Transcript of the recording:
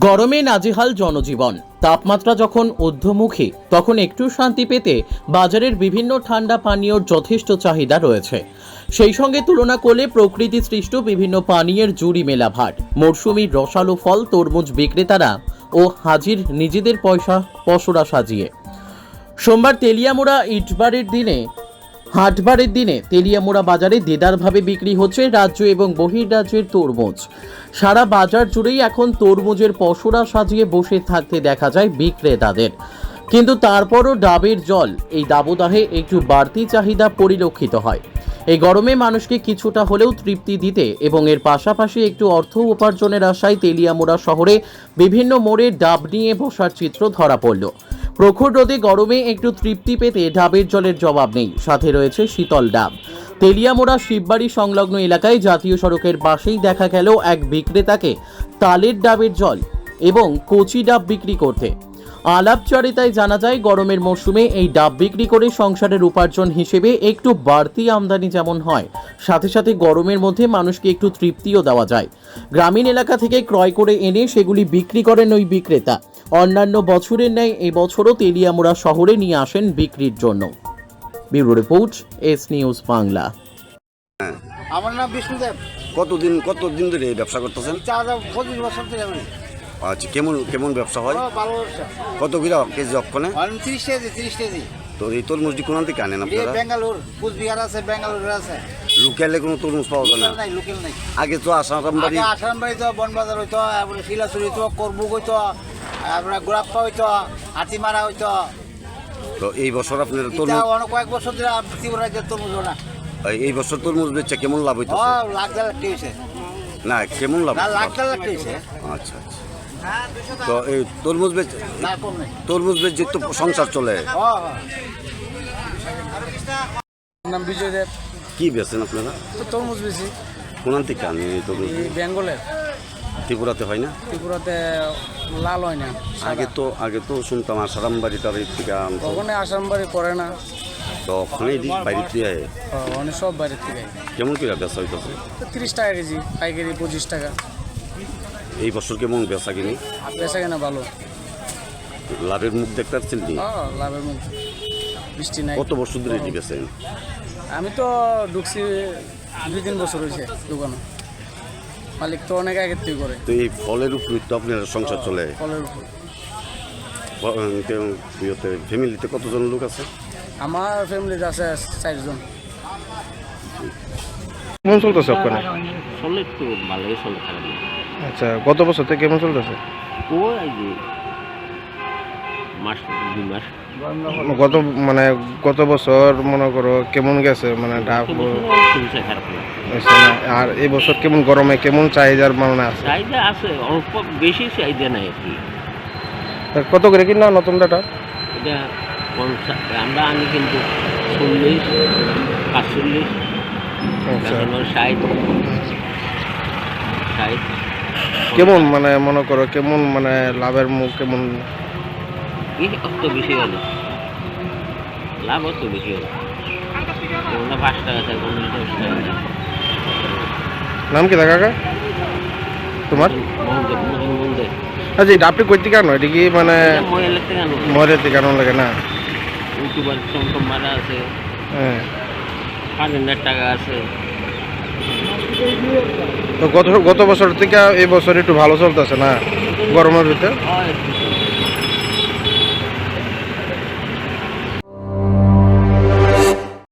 গরমে নাজেহাল জনজীবন। তাপমাত্রা যখন ঊর্ধ্বমুখী, তখন একটু শান্তি পেতে বাজারের বিভিন্ন ঠান্ডা পানীয়র যথেষ্ট চাহিদা রয়েছে। সেই সঙ্গে তুলনা করলে প্রকৃতি সৃষ্ট বিভিন্ন পানীয়ের জুড়ি মেলা ভাট। মরশুমি রসালো ফল, তরমুজ বিক্রেতারা ও হাজির নিজেদের পয়সা, পসরা সাজিয়ে। সোমবার তেলিয়ামোড়া ইটবারের দিনে হাটবারের দিনে তেলিয়ামোড়া বাজারে দেদারভাবে বিক্রি হচ্ছে রাজ্য এবং বহির্রাজ্যের তরমুজ। সারা বাজার জুড়েই এখন তরমুজের পসরা সাজিয়ে বসে থাকতে দেখা যায় বিক্রেতাদের। কিন্তু তারপরও ডাবের জল, এই দাবদাহে একটু বাড়তি চাহিদা পরিলক্ষিত হয়। এই গরমে মানুষকে কিছুটা হলেও তৃপ্তি দিতে এবং এর পাশাপাশি একটু অর্থ উপার্জনের আশায় তেলিয়ামোড়া শহরে বিভিন্ন মোড়ে ডাব নিয়ে বসার চিত্র ধরা পড়ল। প্রখর রোদে গরমে একটু তৃপ্তি পেতে ডাবের জলের জবাব নেই। সাথে রয়েছে শীতল ডাব। তেলিয়ামোড়া শিববাড়ি সংলগ্ন এলাকায় জাতীয় সড়কের পাশেই দেখা গেল এক বিক্রেতাকে তালের ডাবের জল এবং কচি ডাব বিক্রি করতে। আলাপচারিতায় জানা যায়, গরমের মরশুমে এই ডাব বিক্রি করে সংসারের উপার্জন হিসেবে একটু বাড়তি আমদানি যেমন হয়, সাথে সাথে গরমের মধ্যে মানুষকে একটু তৃপ্তিও দেওয়া যায়। গ্রামীণ এলাকা থেকে ক্রয় করে এনে সেগুলি বিক্রি করেন ওই বিক্রেতা। অন্যান্য বছরের ন্যায় এবছরও তেলিয়ামুড়া শহরে নিয়ে আসেন বিক্রির জন্য। Bureau report S news Bangla. আমার নাম বিষ্ণুদেব কতদিন কতদিন ধরে এই ব্যবসা করতেছেন? পঁচিশ বছর ধরে আমি। আচ্ছা কেমন কেমন ব্যবসা হয়? ভালো ব্যবসা। কত কিলো কেজি অক্ষণে তিরিশ কেজি তিরিশ কেজি। তো এই তরমুজটি কোন থেকে আনেন এই আপনারা? বেঙ্গালোর কুচবিহার আছে বেঙ্গালোর আছে। লোকালে কোনো তরমুজ পাওয়া যায় না? লোকেল নাই আগে তো আসামবাড়ি আগে আসামবাড়ি তো বনবাজার হইতো শিলাচুরি হইতো করবুক হইতো তারপরে গোলাপ্পা হইতো হাতিমারা হইতো। তো এই বছর আপনার তরমুজ অনেক কয়েক বছর ধরে ত্রিপুরা রাজ্যের তরমুজ না। এই বছর তরমুজ বেচছে কেমন লাভ ও হইতেছে লাখ দেড় লাখ হয়েছে না কেমন লাভ না লাখ? দেড় লাখ হয়েছে আচ্ছা আচ্ছা। তো এই তরমুজ বেচ না কম নেই। তরমুজ বেচে তো সংসার চলে। ও নাম বিজয় দেব। কি বেচেন আপনারা? তো তরমুজ বেশি কোন থেকে এই তরমুজ? বেঙ্গলের। ত্রিপুরাতে হয় না? ত্রিপুরাতে লাল হয় না আগে তো আগে তো শুনতাম আসারামবাড়ি টাড়ি থেকে আনতো ওখানে আসামবাড়ি করে না। তো ওখানে বাইরে দিয়ে অনেক সব বাইরের থেকে কেমন করে বেচা হইতেছে তিরিশ টাকা কেজি পাইকারি পঁচিশ টাকা। এই বছর কেমন বেচা কিনি? বেচা কেনা ভালো। লাভের মুখ দেখতে পাচ্ছেন কি? লাভের মুখ। বৃষ্টি নাই। কত বছর ধরে এটি বেচেন? আমি তো ঢুকছি দুই তিন বছর হয়েছে দোকানে। মালিক তো অনেক আগের থেকে করে। তো এই ফলের উপর তো আপনার সংসার চলে? ফলের উপর। ফ্যামিলিতে কতজন লোক আছে? আমার ফ্যামিলিতে আছে চারজন। কেমন চলতেছে আপনার চলে একটু ভালোই চলে আচ্ছা গত বছর থেকে কেমন চলতেছে? ও মাস দুই মাস। গত মানে গত বছর মনে করো কেমন গেছে? মানে ডাব তো বছর চলছে খারাপ না হয়েছে না? আর এই বছর কেমন গরমে কেমন চাহিদার মানে আছে? চাহিদা আছে অল্প বেশি চাহিদা নাই আর কি। কত করে কিনা নতুন ডাটা? এটা পঞ্চাশ আমরা আনি কিন্তু চল্লিশ পাঁচচল্লিশ। আচ্ছা। ষাট। ষাট। কেমন মানে মনে করো কেমন মানে লাভের মুখ কেমন? এই অত বেশি হলো। লাভ অত বেশি হলো। কোনটা পাঁচ টাকা থাকে কোনটা দশ টাকা। থাকে নাম কি দেখা কাকা? তোমার? আচ্ছা এই ডাবটি কই থেকে আনো এটা কি মানে মহিলার থেকে আনো আনো লাগে না? ইউটিউবার টমটম মারা আছে। হ্যাঁ। পাঁচ হাজার টাকা আছে। তো গত গত বছর থেকে এই বছর একটু ভালো চলতেছে না? গরমের ভিতরে?